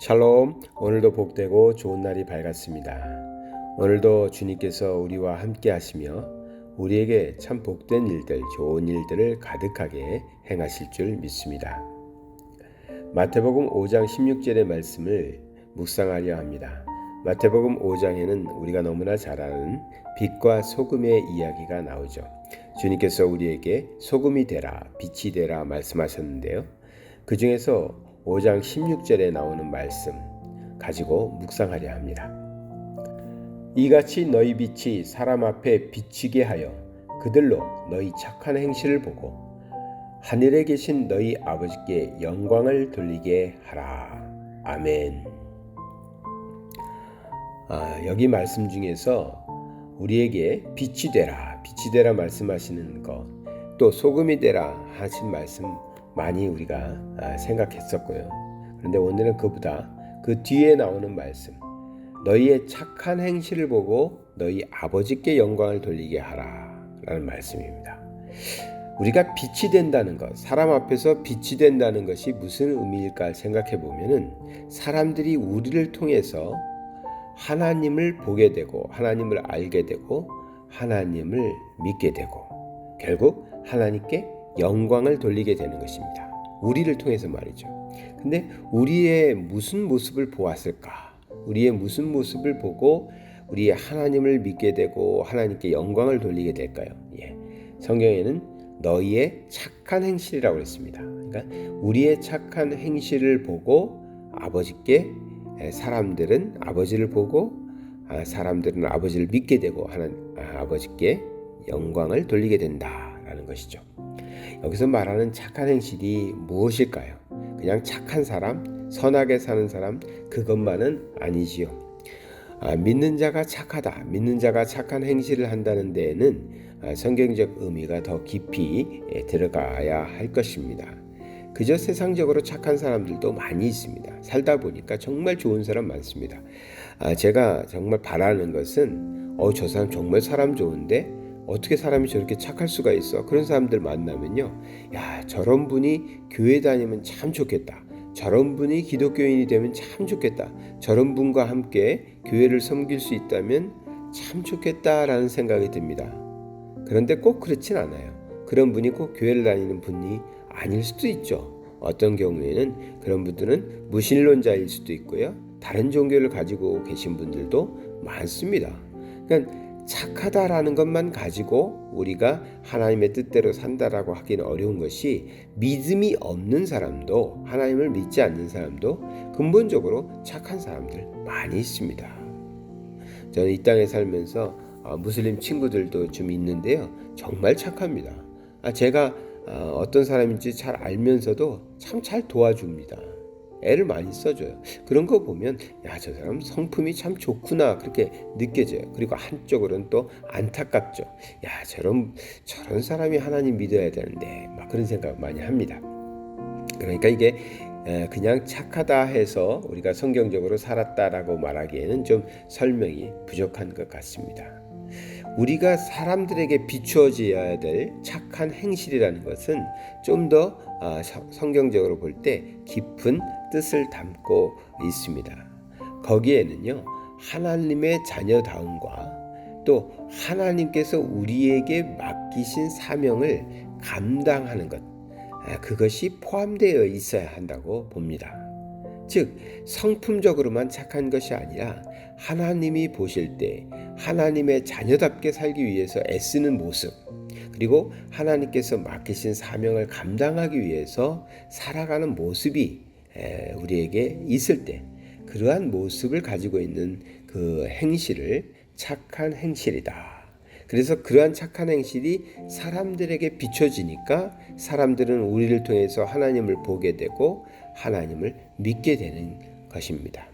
샬롬, 오늘도 복되고 좋은 날이 밝았습니다. 오늘도 주님께서 우리와 함께 하시며 우리에게 참 복된 일들, 좋은 일들을 가득하게 행하실 줄 믿습니다. 마태복음 5장 16절의 말씀을 묵상하려 합니다. 마태복음 5장에는 우리가 너무나 잘 아는 빛과 소금의 이야기가 나오죠. 주님께서 우리에게 소금이 되라, 빛이 되라 말씀하셨는데요. 그 중에서 5장 16절에 나오는 말씀 가지고 묵상하려 합니다. 이같이 너희 빛이 사람 앞에 비치게 하여 그들로 너희 착한 행실을 보고 하늘에 계신 너희 아버지께 영광을 돌리게 하라. 아멘. 아, 여기 말씀 중에서 우리에게 빛이 되라, 빛이 되라 말씀하시는 것, 또 소금이 되라 하신 말씀 많이 우리가 아, 생각했었고요. 그런데 오늘은 그보다 그 뒤에 나오는 말씀, 너희의 착한 행실을 보고 너희 아버지께 영광을 돌리게 하라 라는 말씀입니다. 우리가 빛이 된다는 것, 사람 앞에서 빛이 된다는 것이 무슨 의미일까 생각해 보면은 사람들이 우리를 통해서 하나님을 보게 되고 하나님을 알게 되고 하나님을 믿게 되고 결국 하나님께 영광을 돌리게 되는 것입니다. 우리를 통해서 말이죠. 근데 우리의 무슨 모습을 보았을까? 우리의 무슨 모습을 보고 우리의 하나님을 믿게 되고 하나님께 영광을 돌리게 될까요? 예. 성경에는 너희의 착한 행실이라고 그랬습니다. 그러니까 우리의 착한 행실을 보고 아버지께 사람들은 아버지를 보고 아, 사람들은 아버지를 믿게 되고 하는 아, 아버지께 영광을 돌리게 된다라는 것이죠. 여기서 말하는 착한 행실이 무엇일까요? 그냥 착한 사람, 선하게 사는 사람 그것만은 아니지요. 아, 믿는 자가 착하다, 믿는 자가 착한 행실을 한다는 데에는 아, 성경적 의미가 더 깊이 예, 들어가야 할 것입니다. 그저 세상적으로 착한 사람들도 많이 있습니다. 살다 보니까 정말 좋은 사람 많습니다. 아, 제가 정말 바라는 것은 어, 저 사람 정말 사람 좋은데 어떻게 사람이 저렇게 착할 수가 있어? 그런 사람들 만나면요. 야, 저런 분이 교회 다니면 참 좋겠다. 저런 분이 기독교인이 되면 참 좋겠다. 저런 분과 함께 교회를 섬길 수 있다면 참 좋겠다라는 생각이 듭니다. 그런데 꼭 그렇진 않아요. 그런 분이 꼭 교회를 다니는 분이 아닐 수도 있죠. 어떤 경우에는 그런 분들은 무신론자일 수도 있고요. 다른 종교를 가지고 계신 분들도 많습니다. 그러니까 착하다라는 것만 가지고 우리가 하나님의 뜻대로 산다라고 하기는 어려운 것이 믿음이 없는 사람도 하나님을 믿지 않는 사람도 근본적으로 착한 사람들 많이 있습니다. 저는 이 땅에 살면서 어, 무슬림 친구들도 좀 있는데요. 정말 착합니다. 아, 제가 어, 어떤 사람인지 잘 알면서도 참 잘 도와줍니다. 애를 많이 써줘요. 그런 거 보면 야 저 사람 성품이 참 좋구나 그렇게 느껴져요. 그리고 한쪽으로는 또 안타깝죠. 야 저런 저런 사람이 하나님 믿어야 되는데 막 그런 생각 많이 합니다. 그러니까 이게 그냥 착하다 해서 우리가 성경적으로 살았다라고 말하기에는 좀 설명이 부족한 것 같습니다. 우리가 사람들에게 비추어져야 될 착한 행실이라는 것은 좀더 아, 성경적으로 볼 때 깊은 뜻을 담고 있습니다. 거기에는요, 하나님의 자녀다움과 또 하나님께서 우리에게 맡기신 사명을 감당하는 것, 아, 그것이 포함되어 있어야 한다고 봅니다. 즉, 성품적으로만 착한 것이 아니라 하나님이 보실 때 하나님의 자녀답게 살기 위해서 애쓰는 모습, 그리고 하나님께서 맡기신 사명을 감당하기 위해서 살아가는 모습이 우리에게 있을 때 그러한 모습을 가지고 있는 그 행실을 착한 행실이다. 그래서 그러한 착한 행실이 사람들에게 비춰지니까 사람들은 우리를 통해서 하나님을 보게 되고 하나님을 믿게 되는 것입니다.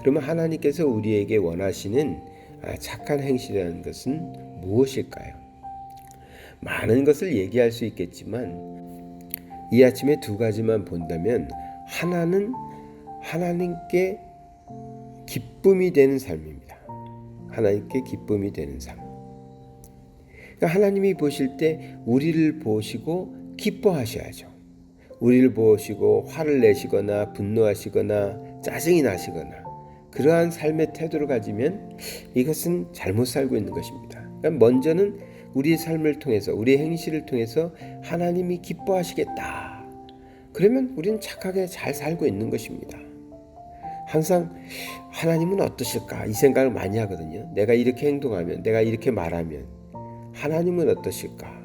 그러면 하나님께서 우리에게 원하시는 아, 착한 행실이라는 것은 무엇일까요? 많은 것을 얘기할 수 있겠지만 이 아침에 두 가지만 본다면 하나는 하나님께 기쁨이 되는 삶입니다. 하나님께 기쁨이 되는 삶. 그러니까 하나님이 보실 때 우리를 보시고 기뻐하셔야죠. 우리를 보시고 화를 내시거나 분노하시거나 짜증이 나시거나 그러한 삶의 태도를 가지면 이것은 잘못 살고 있는 것입니다. 그러니까 먼저는 우리의 삶을 통해서 우리의 행실을 통해서 하나님이 기뻐하시겠다. 그러면 우리는 착하게 잘 살고 있는 것입니다. 항상 하나님은 어떠실까 이 생각을 많이 하거든요. 내가 이렇게 행동하면, 내가 이렇게 말하면 하나님은 어떠실까?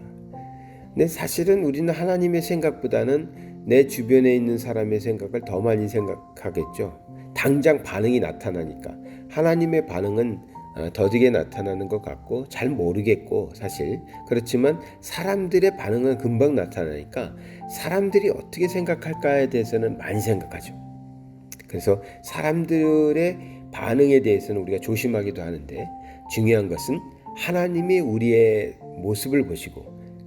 근데 사실은 우리는 하나님의 생각보다는 내 주변에 있는 사람의 생각을 더 많이 생각하겠죠. 당장 반응이 나타나니까 하나님의 반응은 어, 더디게 나타나는 것 같고 잘 모르겠고 사실 그렇지만 사람들의 반응은 금방 나타나니까 사람들이 어떻게 생각할까에 대해서는 많이 생각하죠. 그래서 사람들의 반응에 대해서는 우리가 조심하기도 하는데 중요한 것은 하나님이 우리의 모습을 보시고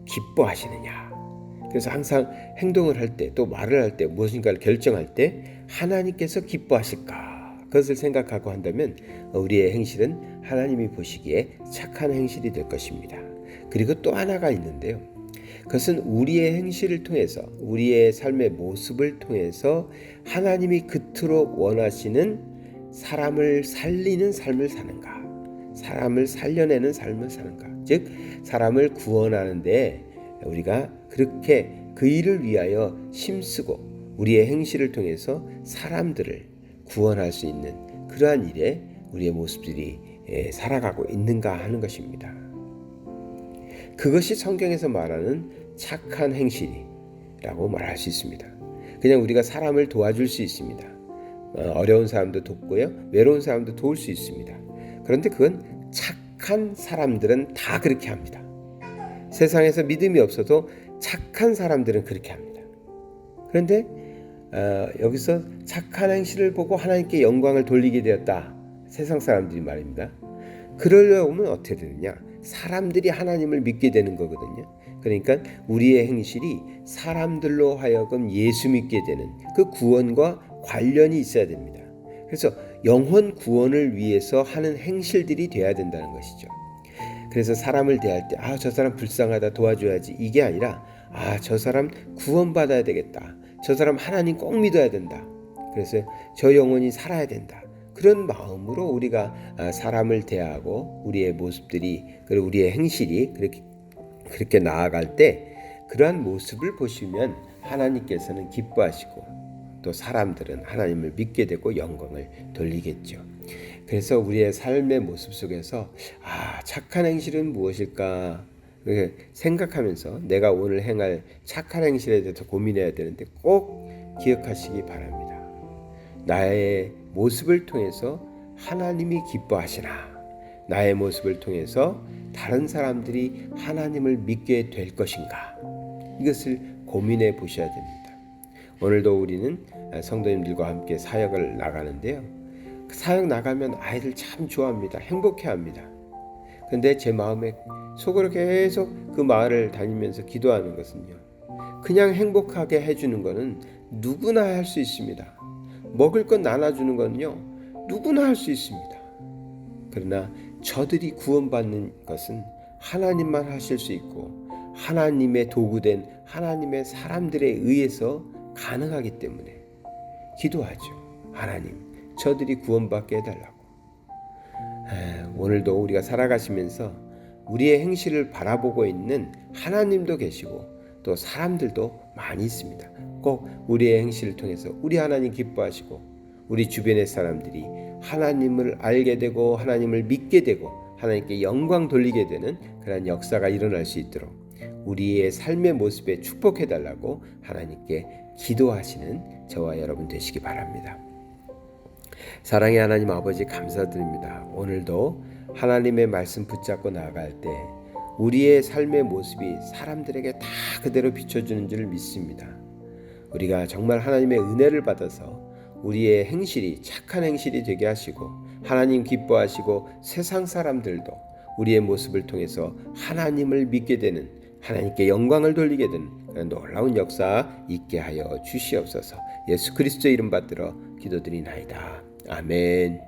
기뻐하시느냐. 그래서 항상 행동을 할 때 또 말을 할 때 무엇인가를 결정할 때 하나님께서 기뻐하실까 그것을 생각하고 한다면 우리의 행실은 하나님이 보시기에 착한 행실이 될 것입니다. 그리고 또 하나가 있는데요. 그것은 우리의 행실을 통해서 우리의 삶의 모습을 통해서 하나님이 그토록 원하시는 사람을 살리는 삶을 사는가 사람을 살려내는 삶을 사는가 즉 사람을 구원하는데 우리가 그렇게 그 일을 위하여 힘쓰고 우리의 행실을 통해서 사람들을 구원할 수 있는 그러한 일에 우리의 모습들이 예, 살아가고 있는가 하는 것입니다. 그것이 성경에서 말하는 착한 행실이라고 말할 수 있습니다. 그냥 우리가 사람을 도와줄 수 있습니다. 어, 어려운 사람도 돕고요. 외로운 사람도 도울 수 있습니다. 그런데 그건 착한 사람들은 다 그렇게 합니다. 세상에서 믿음이 없어도 착한 사람들은 그렇게 합니다. 그런데 어, 여기서 착한 행실을 보고 하나님께 영광을 돌리게 되었다. 세상 사람들이 말입니다. 그러려면 어떻게 되느냐? 사람들이 하나님을 믿게 되는 거거든요. 그러니까 우리의 행실이 사람들로 하여금 예수 믿게 되는 그 구원과 관련이 있어야 됩니다. 그래서 영혼 구원을 위해서 하는 행실들이 돼야 된다는 것이죠. 그래서 사람을 대할 때, 아, 저 사람 불쌍하다 도와줘야지. 이게 아니라, 아, 저 사람 구원받아야 되겠다. 저 사람 하나님 꼭 믿어야 된다. 그래서 저 영혼이 살아야 된다. 그런 마음으로 우리가 아, 사람을 대하고 우리의 모습들이 그리고 우리의 행실이 그렇게 그렇게 나아갈 때 그러한 모습을 보시면 하나님께서는 기뻐하시고 또 사람들은 하나님을 믿게 되고 영광을 돌리겠죠. 그래서 우리의 삶의 모습 속에서 아 착한 행실은 무엇일까 생각하면서 내가 오늘 행할 착한 행실에 대해서 고민해야 되는데 꼭 기억하시기 바랍니다. 나의 모습을 통해서 하나님이 기뻐하시나 나의 모습을 통해서 다른 사람들이 하나님을 믿게 될 것인가 이것을 고민해 보셔야 됩니다. 오늘도 우리는 성도님들과 함께 사역을 나가는데요. 그 사역 나가면 아이들 참 좋아합니다. 행복해합니다. 근데 제 마음에 속으로 계속 그 마을을 다니면서 기도하는 것은요. 그냥 행복하게 해주는 것은 누구나 할 수 있습니다. 먹을 것 나눠주는 것은요. 누구나 할 수 있습니다. 그러나 저들이 구원받는 것은 하나님만 하실 수 있고 하나님의 도구된 하나님의 사람들에 의해서 가능하기 때문에 기도하죠. 하나님, 저들이 구원받게 해달라고. 오늘도 우리가 살아가시면서 우리의 행실을 바라보고 있는 하나님도 계시고 또 사람들도 많이 있습니다. 꼭 우리의 행실을 통해서 우리 하나님 기뻐하시고 우리 주변의 사람들이 하나님을 알게 되고 하나님을 믿게 되고 하나님께 영광 돌리게 되는 그런 역사가 일어날 수 있도록 우리의 삶의 모습에 축복해 달라고 하나님께 기도하시는 저와 여러분 되시기 바랍니다. 사랑의 하나님 아버지 감사드립니다. 오늘도 하나님의 말씀 붙잡고 나아갈 때 우리의 삶의 모습이 사람들에게 다 그대로 비춰주는 줄 믿습니다. 우리가 정말 하나님의 은혜를 받아서 우리의 행실이 착한 행실이 되게 하시고 하나님 기뻐하시고 세상 사람들도 우리의 모습을 통해서 하나님을 믿게 되는 하나님께 영광을 돌리게 되는 그런 놀라운 역사 있게 하여 주시옵소서. 예수 그리스도 이름 받들어 기도드리나이다. 아멘.